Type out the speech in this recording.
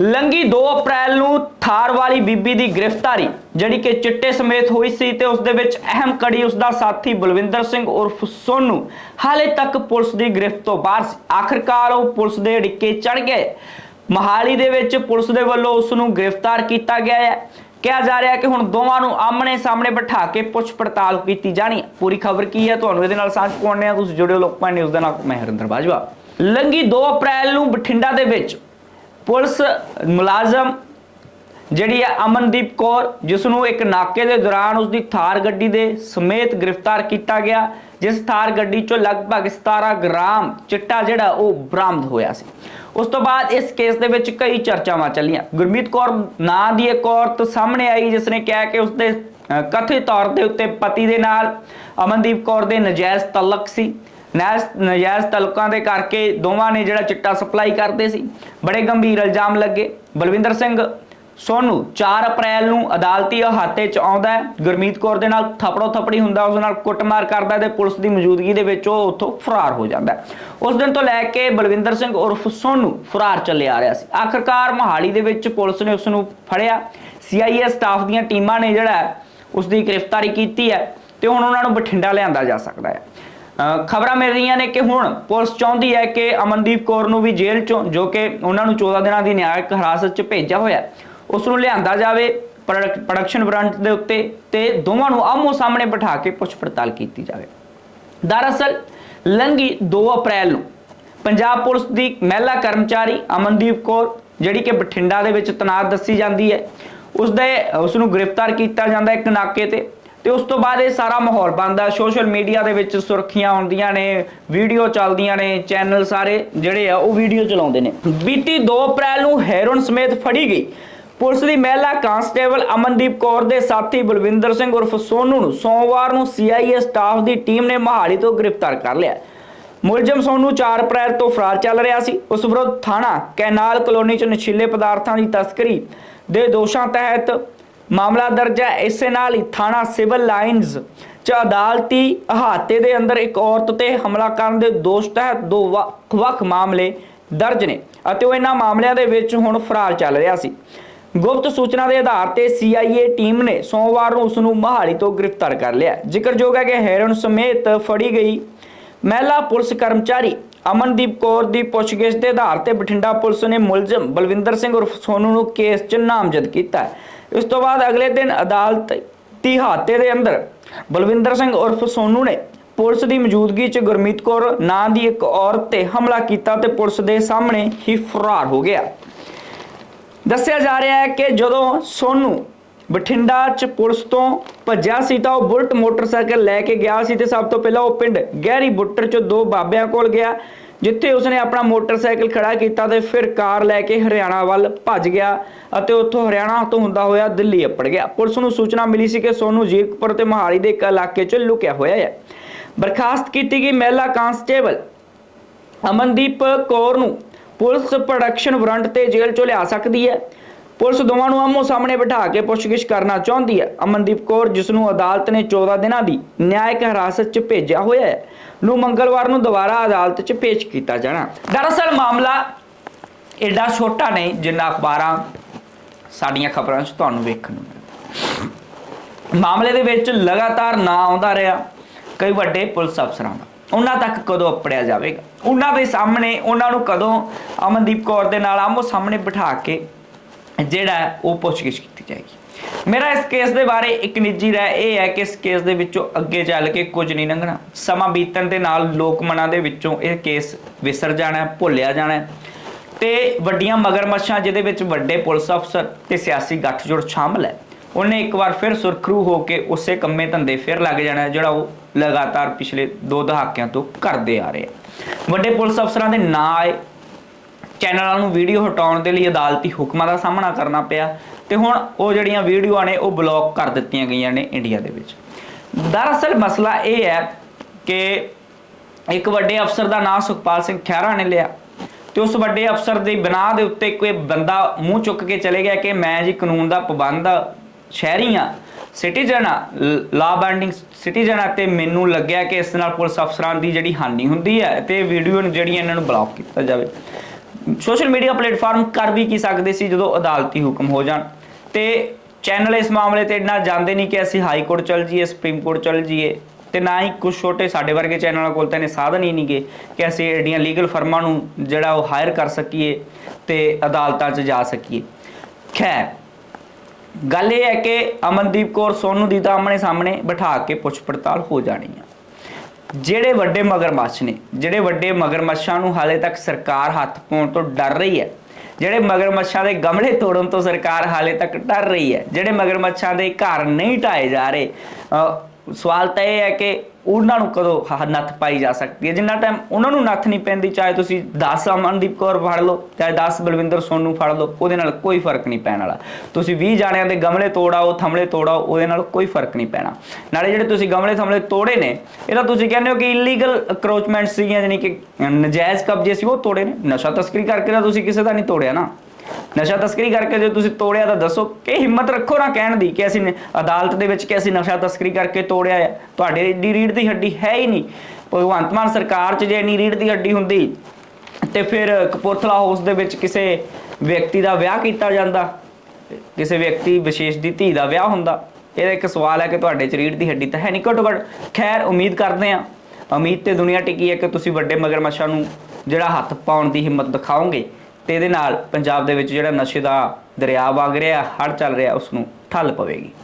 ਲੰਗੀ 2 ਅਪ੍ਰੈਲ ਨੂੰ ਥਾਰ ਵਾਲੀ ਬੀਬੀ ਦੀ ਗ੍ਰਿਫਤਾਰੀ, ਜਿਹੜੀ ਕਿ ਚਿੱਟੇ ਸਮੇਤ ਹੋਈ ਸੀ ਤੇ ਉਸ ਦੇ ਵਿੱਚ ਅਹਿਮ ਕੜੀ ਉਸ ਦਾ ਸਾਥੀ ਬਲਵਿੰਦਰ ਸਿੰਘ ਉਰਫ ਸੋਨੂ। ਹਾਲੇ ਤੱਕ ਪੁਲਿਸ ਦੀ ਗ੍ਰਿਫਤ ਤੋਂ ਬਾਹਰ ਸੀ। ਆਖਰਕਾਰ ਉਹ ਪੁਲਿਸ ਦੇ ਡਿੱਕੇ ਚੜ ਗਏ। ਮਹਾਲੀ ਦੇ ਵਿੱਚ ਪੁਲਿਸ ਦੇ ਵੱਲੋਂ ਉਸ ਨੂੰ ਗ੍ਰਿਫਤਾਰ ਕੀਤਾ ਗਿਆ ਹੈ। ਕਿਹਾ ਜਾ ਰਿਹਾ ਹੈ ਕਿ ਹੁਣ ਦੋਵਾਂ ਨੂੰ ਆਮਣੇ ਸਾਹਮਣੇ ਬਿਠਾ ਕੇ ਪੁੱਛ ਪੜਤਾਲ ਕੀਤੀ ਜਾਣੀ ਪੂਰੀ ਖਬਰ ਕੀ ਹੈ? ਤੁਹਾਨੂੰ ਇਹਦੇ ਨਾਲ ਸਾਂਝ ਪਾਉਣੇ ਆ ਤੁਸੀਂ ਜੁੜਿਓ ਲੋਕਾਂ ਨਿਊਜ਼ ਦੇ ਨਾਲ। ਮੈਂ ਹਰਿੰਦਰ ਬਾਜਵਾ। ਲੰਗੀ 2 ਅਪ੍ਰੈਲ ਨੂੰ ਬਠਿੰਡਾ ਦੇ ਵਿੱਚ ਪੁਲਿਸ ਮੁਲਾਜ਼ਮ ਜਿਹੜੀ ਹੈ ਅਮਨਦੀਪ ਕੌਰ, ਜਿਸ ਨੂੰ ਇੱਕ ਨਾਕੇ ਦੇ ਦੌਰਾਨ ਉਸ ਦੀ ਥਾਰ ਗੱਡੀ ਦੇ ਸਮੇਤ ਗ੍ਰਿਫਤਾਰ ਕੀਤਾ ਗਿਆ, ਜਿਸ ਥਾਰ ਗੱਡੀ ਚੋਂ ਲਗਭਗ 17 ਗ੍ਰਾਮ ਚਿੱਟਾ ਜਿਹੜਾ ਉਹ ਬਰਾਮਦ ਹੋਇਆ ਸੀ। ਉਸ ਤੋਂ ਬਾਅਦ ਇਸ ਕੇਸ ਦੇ ਵਿੱਚ ਕਈ ਚਰਚਾਵਾਂ ਚੱਲੀਆਂ। ਗੁਰਮੀਤ ਕੌਰ ਨਾਂ ਦੀ ਇੱਕ ਔਰਤ ਸਾਹਮਣੇ ਆਈ, ਜਿਸ ਨੇ ਕਿਹਾ ਕਿ ਉਸ ਦੇ ਕਥਿਤ ਤੌਰ ਦੇ ਉੱਤੇ ਪਤੀ ਦੇ ਨਾਲ ਅਮਨਦੀਪ ਕੌਰ ਦੇ ਨਜਾਇਜ਼ ਤਲਕ ਸੀ। ਨਜਾਇਜ਼ ਤਲਕਾਂ ਦੇ ਕਰਕੇ ਦੋਵਾਂ ਨੇ ਜਿਹੜਾ ਚਿੱਟਾ ਸਪਲਾਈ ਕਰਦੇ ਸੀ ਬੜੇ ਗੰਭੀਰ ਇਲਜ਼ਾਮ ਲੱਗੇ। ਬਲਵਿੰਦਰ ਸਿੰਘ ਸੋਨੂ 4 ਅਪ੍ਰੈਲ ਨੂੰ ਅਦਾਲਤੀ ਅਹਾਤੇ ਚ ਆਉਂਦਾ ਹੈ। ਗੁਰਮੀਤ ਕੌਰ ਦੇ ਨਾਲ ਥਪੜੋ ਥਪੜੀ ਹੁੰਦਾ ਉਸ ਨਾਲ ਕੁੱਟਮਾਰ ਕਰਦਾ ਹੈ ਤੇ ਪੁਲਿਸ ਦੀ ਮੌਜੂਦਗੀ ਦੇ ਵਿੱਚ ਉਹ ਉੱਥੋਂ ਫਰਾਰ ਹੋ ਜਾਂਦਾ ਉਸ ਦਿਨ ਤੋਂ ਲੈ ਕੇ ਬਲਵਿੰਦਰ ਸਿੰਘ ਉਰਫ ਸੋਨੂ ਫਰਾਰ ਚੱਲੇ ਆ ਰਿਹਾ ਸੀ। ਆਖਰਕਾਰ ਮਹਾਲੀ ਦੇ ਵਿੱਚ ਪੁਲਿਸ ਨੇ ਉਸ ਨੂੰ ਫੜਿਆ ਸੀਆਈਏ ਸਟਾਫ ਦੀਆਂ ਟੀਮਾਂ ਨੇ ਜਿਹੜਾ ਹੈ, ਉਸ ਦੀ ਗ੍ਰਿਫਤਾਰੀ ਕੀਤੀ ਹੈ ਤੇ ਹੁਣ ਉਹਨਾਂ ਨੂੰ ਬਠਿੰਡਾ ਲਿਆਂਦਾ ਜਾ ਸਕਦਾ ਹੈ। ਖਬਰਾਂ ਮਿਲ ਰਹੀਆਂ ਨੇ ਕਿ ਹੁਣ ਪੁਲਿਸ ਚਾਹੁੰਦੀ ਹੈ ਕਿ ਅਮਨਦੀਪ ਕੌਰ ਨੂੰ ਵੀ ਜੇਲ੍ਹ ਚੋਂ ਜੋ ਕਿ ਉਹਨਾਂ ਨੂੰ 14 ਦਿਨਾਂ ਦੀ ਨਿਆਇਕ ਹਿਰਾਸਤ 'ਚ ਭੇਜਿਆ ਹੋਇਆ ਹੈ, ਉਸ ਨੂੰ ਲਿਆਂਦਾ ਜਾਵੇ ਪ੍ਰੋਡਕ- ਪ੍ਰੋਡਕਸ਼ਨ ਬ੍ਰਾਂਚ ਦੇ ਉੱਤੇ ਤੇ ਦੋਵਾਂ ਨੂੰ ਆਮੋ ਸਾਹਮਣੇ ਬਿਠਾ ਕੇ ਪੁੱਛ ਪੜਤਾਲ ਕੀਤੀ ਜਾਵੇ। ਦਰਅਸਲ ਲੰਗੀ 2 ਅਪ੍ਰੈਲ ਨੂੰ ਪੰਜਾਬ ਪੁਲਿਸ ਦੀ ਮਹਿਲਾ ਕਰਮਚਾਰੀ ਅਮਨਦੀਪ ਕੌਰ ਜਿਹੜੀ ਕਿ ਬਠਿੰਡਾ ਦੇ ਵਿੱਚ ਤਨਾਤ ਦੱਸੀ ਜਾਂਦੀ ਹੈ ਉਸ ਦੇ ਉਸ ਨੂੰ ਗ੍ਰਿਫਤਾਰ ਕੀਤਾ ਜਾਂਦਾ ਇੱਕ ਨਾਕੇ ਤੇ। ਤੇ ਉਸ ਤੋਂ ਬਾਅਦ ਇਹ ਸਾਰਾ ਮਾਹੌਲ ਬਣਦਾ। ਸੋਸ਼ਲ ਮੀਡੀਆ ਦੇ ਵਿੱਚ ਸੁਰਖੀਆਂ ਹੁੰਦੀਆਂ ਨੇ, ਵੀਡੀਓ ਚੱਲਦੀਆਂ ਨੇ, ਚੈਨਲ ਸਾਰੇ ਜਿਹੜੇ ਆ, ਉਹ ਵੀਡੀਓ ਚਲਾਉਂਦੇ ਨੇ। ਬੀਤੀ 2 ਅਪ੍ਰੈਲ ਨੂੰ ਹੈਰੋਨ ਸਮੇਤ ਫੜੀ ਗਈ। ਪੁਲਿਸ ਦੀ ਮਹਿਲਾ ਕਾਂਸਟੇਬਲ ਅਮਨਦੀਪ ਕੌਰ ਦੇ ਸਾਥੀ ਬਲਵਿੰਦਰ ਸਿੰਘ ਉਰਫ ਸੋਨੂ ਨੂੰ ਸੋਮਵਾਰ ਨੂੰ ਸੀਆਈਏ ਸਟਾਫ ਦੀ ਟੀਮ ਨੇ ਮਹਾਲੀ ਤੋਂ ਗ੍ਰਿਫਤਾਰ ਕਰ ਲਿਆ। ਮੁਲਜ਼ਮ ਸੋਨੂ 4 ਅਪ੍ਰੈਲ ਤੋਂ ਫਰਾਰ ਚੱਲ ਰਿਹਾ ਸੀ। ਉਸ ਵਿਰੁੱਧ ਥਾਣਾ, ਕੈਨਾਲ ਕਲੋਨੀ ਚ ਨਸ਼ੀਲੇ ਪਦਾਰਥਾਂ ਦੀ ਤਸਕਰੀ ਦੇ ਦੋਸ਼ਾਂ ਤਹਿਤ ਮਾਮਲਾ ਦਰਜ ਹੈ। ਇਸੇ ਨਾਲ ਹੀ ਥਾਣਾ ਸਿਵਲ ਲਾਈਨਜ਼ ਚ ਅਦਾਲਤੀ ਅਹਾਤੇ ਦੇ ਅੰਦਰ ਇੱਕ ਔਰਤ ਤੇ ਹਮਲਾ ਕਰਨ ਦੇ ਦੋਸ਼ ਤਹਿਤ ਦੋ ਵੱਖ-ਵੱਖ ਮਾਮਲੇ ਦਰਜ ਨੇ ਅਤੇ ਉਹ ਇਹਨਾਂ ਮਾਮਲਿਆਂ ਦੇ ਵਿੱਚ ਹੁਣ ਫਰਾਰ ਚੱਲ ਰਿਹਾ ਸੀ। ਗੁਪਤ ਸੂਚਨਾ ਦੇ ਆਧਾਰ ਤੇ ਸੀਆਈਏ ਟੀਮ ਨੇ ਸੋਮਵਾਰ ਨੂੰ ਉਸ ਨੂੰ ਮਹਾਲੀ ਤੋਂ ਗ੍ਰਿਫਤਾਰ ਕਰ ਲਿਆ। ਜ਼ਿਕਰਯੋਗ ਹੈ ਕਿ ਹੈਰਨ ਸਮੇਤ ਫੜੀ ਗਈ ਮਹਿਲਾ ਪੁਲਿਸ ਕਰਮਚਾਰੀ ਅਮਨਦੀਪ ਕੌਰ ਦੀ ਪੁੱਛਗਿੱਛ ਦੇ ਆਧਾਰ ਤੇ ਬਠਿੰਡਾ ਪੁਲਿਸ ਨੇ ਮੁਲਜ਼ਮ ਬਲਵਿੰਦਰ ਸਿੰਘ ਉਰਫ ਸੋਨੂ ਨੂੰ ਕੇਸ 'ਚ ਨਾਮਜ਼ਦ ਕੀਤਾ ਹੈ। ਇਸ ਤੋਂ ਬਾਅਦ ਅਗਲੇ ਦਿਨ ਅਦਾਲਤ ਦੀ ਹਾਤੇ ਦੇ ਅੰਦਰ ਬਲਵਿੰਦਰ ਸਿੰਘ ਉਰਫ ਸੋਨੂ ਨੇ ਪੁਲਿਸ ਦੀ ਮੌਜੂਦਗੀ 'ਚ ਗੁਰਮੀਤ ਕੌਰ ਨਾਂ ਦੀ ਇੱਕ ਔਰਤ ਤੇ ਹਮਲਾ ਕੀਤਾ ਤੇ ਪੁਲਿਸ ਦੇ ਸਾਹਮਣੇ ਹੀ ਫਰਾਰ ਹੋ ਗਿਆ ਦੱਸਿਆ ਜਾ ਰਿਹਾ ਹੈ ਕਿ ਜਦੋਂ ਸੋਨੂ ਬਠਿੰਡਾ ਚ ਪੁਲਿਸ ਤੋਂ ਭੱਜਿਆ ਸੀ ਤਾਂ ਉਹ ਬੁਲਟ ਮੋਟਰਸਾਈਕਲ ਲੈ ਕੇ ਗਿਆ ਸੀ ਤੇ ਸਭ ਤੋਂ ਪਹਿਲਾਂ ਉਹ ਪਿੰਡ ਗਹਿਰੀ ਬੁੱਟਰ ਚ ਦੋ ਬਾਬਿਆਂ ਕੋਲ ਗਿਆ, ਜਿੱਥੇ ਉਸਨੇ ਆਪਣਾ ਮੋਟਰਸਾਈਕਲ ਖੜਾ ਕੀਤਾ ਤੇ ਫਿਰ ਕਾਰ ਲੈ ਕੇ ਹਰਿਆਣਾ ਵੱਲ ਭੱਜ ਗਿਆ ਅਤੇ ਉੱਥੋਂ ਹਰਿਆਣਾ ਤੋਂ ਹੁੰਦਾ ਹੋਇਆ ਦਿੱਲੀ ਅੱਪੜ ਗਿਆ। ਪੁਲਿਸ ਨੂੰ ਸੂਚਨਾ ਮਿਲੀ ਸੀ ਕਿ ਸੋਨੂ ਜੀਰਕਪੁਰ ਤੇ ਮਹਾਲੀ ਦੇ ਇੱਕ ਇਲਾਕੇ 'ਚ ਲੁਕਿਆ ਹੋਇਆ ਹੈ। ਬਰਖਾਸਤ ਕੀਤੀ ਗਈ ਮਹਿਲਾ ਕਾਂਸਟੇਬਲ ਅਮਨਦੀਪ ਕੌਰ ਨੂੰ ਪੁਲਿਸ ਪ੍ਰੋਡਕਸ਼ਨ ਵਾਰੰਟ ਤੇ ਜੇਲ੍ਹ ਚੋਂ ਲਿਆ ਸਕਦੀ ਹੈ। ਪੁਲਿਸ ਦੋਵਾਂ ਨੂੰ ਆਮੋ ਸਾਹਮਣੇ ਬਿਠਾ ਕੇ ਪੁੱਛਗਿੱਛ ਕਰਨਾ ਚਾਹੁੰਦੀ ਹੈ। ਅਮਨਦੀਪ ਕੌਰ, ਜਿਸ ਨੂੰ ਅਦਾਲਤ ਨੇ 14 ਦਿਨਾਂ ਦੀ ਨਿਆਇਕ ਹਿਰਾਸਤ 'ਚ ਭੇਜਿਆ ਹੋਇਆ ਹੈ, ਨੂੰ ਮੰਗਲਵਾਰ ਨੂੰ ਦੁਬਾਰਾ ਅਦਾਲਤ 'ਚ ਪੇਸ਼ ਕੀਤਾ ਜਾਣਾ। ਦਰਅਸਲ ਮਾਮਲਾ ਐਡਾ ਛੋਟਾ ਨਹੀਂ, ਜਿੰਨਾ ਅਖਬਾਰਾਂ ਸਾਡੀਆਂ ਖਬਰਾਂ 'ਚ ਤੁਹਾਨੂੰ ਵੇਖਣ ਨੂੰ ਮਿਲਦਾ। ਮਾਮਲੇ ਦੇ ਵਿੱਚ ਲਗਾਤਾਰ ਨਾ ਆਉਂਦਾ ਰਿਹਾ, ਕਈ ਵੱਡੇ ਪੁਲਿਸ ਅਫਸਰਾਂ ਦਾ। ਉਹਨਾਂ ਤੱਕ ਕਦੋਂ ਅਪੜਿਆ ਜਾਵੇਗਾ? ਉਹਨਾਂ ਦੇ ਸਾਹਮਣੇ, ਉਹਨਾਂ ਨੂੰ ਕਦੋਂ ਅਮਨਦੀਪ ਕੌਰ ਦੇ ਨਾਲ ਆਮੋ ਸਾਹਮਣੇ ਬਿਠਾ ਕੇ ਜਿਹੜਾ ਉਹ ਪੁੱਛਗਿੱਛ ਕੀਤੀ ਜਾਏਗੀ। ਮੇਰਾ ਇਸ ਕੇਸ ਦੇ ਬਾਰੇ ਇੱਕ ਨਿੱਜੀ ਰਾਏ ਇਹ ਹੈ ਕਿ ਇਸ ਕੇਸ ਦੇ ਵਿੱਚੋਂ ਅੱਗੇ ਚੱਲ ਕੇ ਕੁਝ ਨਹੀਂ ਲੰਘਣਾ। ਸਮਾਂ ਬੀਤਣ ਦੇ ਨਾਲ ਲੋਕ ਮਨਾਂ ਦੇ ਵਿੱਚੋਂ ਇਹ ਕੇਸ ਵਿਸਰ ਜਾਣਾ ਹੈ, ਭੁੱਲਿਆ ਜਾਣਾ ਹੈ। ਤੇ ਵੱਡੀਆਂ ਮਗਰਮੱਛਾਂ ਜਿਹਦੇ ਵਿੱਚ ਵੱਡੇ ਪੁਲਿਸ ਅਫਸਰ ਤੇ ਸਿਆਸੀ ਗੱਠਜੋੜ ਸ਼ਾਮਲ ਹੈ ਉਹਨੇ ਇੱਕ ਵਾਰ ਫਿਰ ਸੁਰਖਰੂ ਹੋ ਕੇ ਉਸੇ ਕੰਮੇ ਧੰਦੇ ਫਿਰ ਲੱਗ ਜਾਣਾ ਜਿਹੜਾ ਉਹ ਲਗਾਤਾਰ ਪਿਛਲੇ ਦੋ ਦਹਾਕਿਆਂ ਤੋਂ ਕਰਦੇ ਆ ਰਹੇ ਆ ਵੱਡੇ ਪੁਲਿਸ ਅਫਸਰਾਂ ਦੇ ਨਾਂ ਆਏ ਚੈਨਲਾਂ ਨੂੰ ਵੀਡੀਓ ਹਟਾਉਣ ਦੇ ਲਈ ਅਦਾਲਤੀ ਹੁਕਮਾਂ ਦਾ ਸਾਹਮਣਾ ਕਰਨਾ ਪਿਆ ਤੇ ਹੁਣ ਉਹ ਜਿਹੜੀਆਂ ਵੀਡੀਓਆਂ ਨੇ ਉਹ ਬਲੌਕ ਕਰ ਦਿੱਤੀਆਂ ਗਈਆਂ ਨੇ ਇੰਡੀਆ ਦੇ ਵਿੱਚ। ਦਰਅਸਲ ਮਸਲਾ ਇਹ ਹੈ ਕਿ ਇੱਕ ਵੱਡੇ ਅਫਸਰ ਦਾ ਨਾਮ ਸੁਖਪਾਲ ਸਿੰਘ ਖਹਿਰਾ ਨੇ ਲਿਆ ਤੇ ਉਸ ਵੱਡੇ ਅਫਸਰ ਦੀ ਬਣਾ ਦੇ ਉੱਤੇ ਕੋਈ ਬੰਦਾ ਮੂੰਹ ਚੁੱਕ ਕੇ ਚਲੇ ਗਿਆ ਕਿ ਮੈਂ ਜੀ ਕਾਨੂੰਨ ਦਾ ਪਾਬੰਦ ਸ਼ਹਿਰੀ ਆ ਸਿਟੀਜ਼ਨ ਆ, ਲਾ ਬੈਂਡਿੰਗ ਸਿਟੀਜ਼ਨ ਆ ਤੇ ਮੈਨੂੰ ਲੱਗਿਆ ਕਿ ਇਸ ਨਾਲ ਪੁਲਿਸ ਅਫਸਰਾਂ ਦੀ ਜਿਹੜੀ ਹਾਨੀ ਹੁੰਦੀ ਹੈ ਤੇ ਵੀਡੀਓ ਨੂੰ ਜਿਹੜੀਆਂ ਇਹਨਾਂ ਨੂੰ ਬਲੌਕ ਕੀਤਾ ਜਾਵੇ। ਸੋਸ਼ਲ ਮੀਡੀਆ ਪਲੇਟਫਾਰਮ ਕਰ ਵੀ ਕੀ ਸਕਦੇ ਸੀ ਜਦੋਂ ਅਦਾਲਤੀ ਹੁਕਮ ਹੋ ਜਾਣ। ਤੇ ਚੈਨਲ ਇਸ ਮਾਮਲੇ ਤੇ ਇੰਨਾ ਜਾਣਦੇ ਨਹੀਂ ਕਿ ਅਸੀਂ ਹਾਈ ਕੋਰਟ ਚਲ ਜਾਈਏ, ਸੁਪਰੀਮ ਕੋਰਟ ਚਲ ਜਾਈਏ, ਤੇ ਨਾ ਹੀ ਕੁਝ ਛੋਟੇ ਸਾਡੇ ਵਰਗੇ ਚੈਨਲਾਂ ਕੋਲ ਤਾਂ ਇਹਨੇ ਸਾਧਨ ਹੀ ਨਹੀਂਗੇ ਕਿ ਅਸੀਂ ਐਡੀਆਂ ਲੀਗਲ ਫਰਮਾਂ ਨੂੰ ਜਿਹੜਾ ਉਹ ਹਾਇਰ ਕਰ ਸਕੀਏ ਤੇ ਅਦਾਲਤਾਂ 'ਚ ਜਾ ਸਕੀਏ। ਖੈਰ, ਗੱਲ ਇਹ ਹੈ ਕਿ ਅਮਨਦੀਪ ਕੌਰ, ਸੋਨੂ ਦੀ ਤਾਂ ਆਮਣੇ ਸਾਹਮਣੇ ਬਿਠਾ ਕੇ ਪੁੱਛ ਪੜਤਾਲ ਹੋ ਜਾਣੀ ਆ। ਜਿਹੜੇ ਵੱਡੇ ਮਗਰਮੱਛ ਨੇ, ਜਿਹੜੇ ਵੱਡੇ ਮਗਰਮੱਛਾਂ ਨੂੰ ਹਾਲੇ ਤੱਕ ਸਰਕਾਰ ਹੱਥ ਪਾਉਣ ਤੋਂ ਡਰ ਰਹੀ ਹੈ, ਜਿਹੜੇ ਮਗਰਮੱਛਾਂ ਦੇ ਗਮਲੇ ਤੋੜਨ ਤੋਂ ਸਰਕਾਰ ਹਾਲੇ ਤੱਕ ਡਰ ਰਹੀ ਹੈ, ਜਿਹੜੇ ਮਗਰਮੱਛਾਂ ਦੇ ਘਰ ਨਹੀਂ ਢਾਏ ਜਾ ਰਹੇ, ਅਹ ਸਵਾਲ ਤਾਂ ਇਹ ਹੈ ਕਿ ਉਹਨਾਂ ਨੂੰ ਕਦੋਂ ਨੱਥ ਪਾਈ ਜਾ ਸਕਦੀ ਹੈ? ਜਿੰਨਾ ਟਾਈਮ ਉਹਨਾਂ ਨੂੰ ਨੱਥ ਨਹੀਂ ਪੈਂਦੀ, ਚਾਹੇ ਤੁਸੀਂ 10 ਅਮਨਦੀਪ ਕੌਰ ਫੜ ਲਓ, ਚਾਹੇ 10 ਬਲਵਿੰਦਰ ਸੋਨੂ ਫੜ ਲਓ, ਉਹਦੇ ਨਾਲ ਕੋਈ ਫ਼ਰਕ ਨਹੀਂ ਪੈਣ ਵਾਲਾ। ਤੁਸੀਂ 20 ਜਾਣਿਆਂ ਦੇ ਗਮਲੇ ਤੋੜਾਓ, ਥਮਲੇ ਤੋੜਾਓ, ਉਹਦੇ ਨਾਲ ਕੋਈ ਫ਼ਰਕ ਨਹੀਂ ਪੈਣਾ। ਨਾਲੇ ਜਿਹੜੇ ਤੁਸੀਂ ਗਮਲੇ ਥਮਲੇ ਤੋੜੇ ਨੇ, ਇਹ ਤਾਂ ਤੁਸੀਂ ਕਹਿੰਦੇ ਹੋ ਕਿ ਇਲੀਗਲ ਅਕਰੋਚਮੈਂਟ ਸੀਗੀਆਂ ਯਾਨੀ ਕਿ ਨਜਾਇਜ਼ ਕਬਜ਼ੇ ਸੀ, ਉਹ ਤੋੜੇ ਨੇ। ਨਸ਼ਾ ਤਸਕਰੀ ਕਰਕੇ ਤਾਂ ਤੁਸੀਂ ਕਿਸੇ ਦਾ ਨਹੀਂ ਤੋੜਿਆ ਨਾ। ਨਸ਼ਾ ਤਸਕਰੀ ਕਰਕੇ ਜੇ ਤੁਸੀਂ ਤੋੜਿਆ ਤਾਂ ਦੱਸੋ ਕਿ ਹਿੰਮਤ ਰੱਖੋ ਨਾ ਕਹਿਣ ਦੀ ਕਿ ਅਸੀਂ ਅਦਾਲਤ ਦੇ ਵਿੱਚ ਕਿ ਅਸੀਂ ਨਸ਼ਾ ਤਸਕਰੀ ਕਰਕੇ ਤੋੜਿਆ ਹੈ ਤੁਹਾਡੇ ਏਡੀ ਰੀੜ ਦੀ ਹੱਡੀ ਹੈ ਹੀ ਨਹੀਂ। ਭਗਵੰਤ ਮਾਨ ਸਰਕਾਰ 'ਚ ਜੇ ਇੰਨੀ ਰੀੜ ਦੀ ਹੱਡੀ ਹੁੰਦੀ ਤੇ ਫਿਰ ਕਪੂਰਥਲਾ ਹਾਊਸ ਦੇ ਵਿੱਚ ਕਿਸੇ ਵਿਅਕਤੀ ਦਾ ਵਿਆਹ ਕੀਤਾ ਜਾਂਦਾ। ਕਿਸੇ ਵਿਅਕਤੀ ਵਿਸ਼ੇਸ਼ ਦੀ ਧੀ ਦਾ ਵਿਆਹ ਹੁੰਦਾ। ਇਹਦਾ ਇੱਕ ਸਵਾਲ ਹੈ ਕਿ ਤੁਹਾਡੇ ਚ ਰੀੜ ਦੀ ਹੱਡੀ ਤਾਂ ਹੈ ਨਹੀਂ। ਘੱਟੋ ਘੱਟ ਖੈਰ ਉਮੀਦ ਕਰਦੇ ਆ ਉਮੀਦ ਤੇ ਦੁਨੀਆ ਟਿਕੀ ਹੈ ਕਿ ਤੁਸੀਂ ਵੱਡੇ ਮਗਰਮੱਛਾਂ ਨੂੰ ਜਿਹੜਾ ਹੱਥ ਪਾਉਣ ਦੀ ਹਿੰਮਤ ਦਿਖਾਓਗੇ। ਤੇ ਇਹਦੇ ਨਾਲ ਪੰਜਾਬ ਦੇ ਵਿੱਚ ਜਿਹੜਾ ਨਸ਼ੇ ਦਾ ਦਰਿਆ ਵਗ ਰਿਹਾ ਹੜ ਚੱਲ ਰਿਹਾ ਉਸ ਨੂੰ ਠੱਲ ਪਵੇਗੀ।